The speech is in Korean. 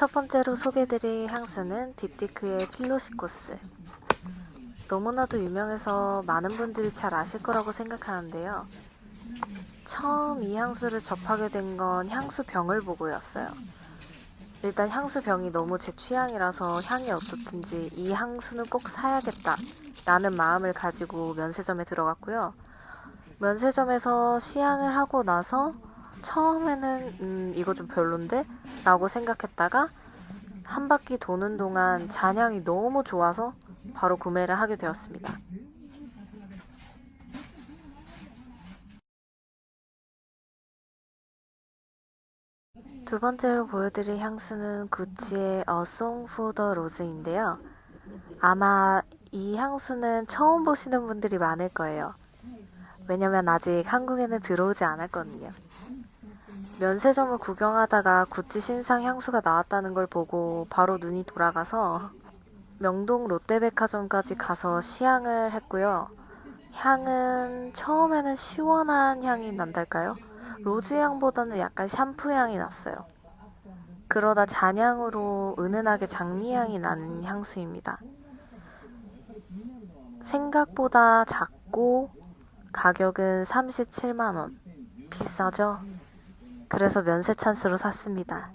첫 번째로 소개드릴 향수는 딥티크의 필로시코스. 너무나도 유명해서 많은 분들이 잘 아실 거라고 생각하는데요. 처음 이 향수를 접하게 된 건 향수 병을 보고였어요. 일단 향수 병이 너무 제 취향이라서 향이 어떻든지 이 향수는 꼭 사야겠다 라는 마음을 가지고 면세점에 들어갔고요. 면세점에서 시향을 하고 나서 처음에는 음 이거 좀 별론데? 라고 생각했다가 한 바퀴 도는 동안 잔향이 너무 좋아서 바로 구매를 하게 되었습니다. 두 번째로 보여드릴 향수는 구찌의 A Song for the Rose인데요. 아마 이 향수는 처음 보시는 분들이 많을 거예요. 왜냐면 아직 한국에는 들어오지 않았거든요. 면세점을 구경하다가 구찌 신상 향수가 나왔다는 걸 보고 바로 눈이 돌아가서 명동 롯데백화점까지 가서 시향을 했고요. 향은 처음에는 시원한 향이 난달까요? 로즈 향보다는 약간 샴푸 향이 났어요. 그러다 잔향으로 은은하게 장미 향이 나는 향수입니다. 생각보다 작고 가격은 37만원. 비싸죠? 그래서 면세 찬스로 샀습니다.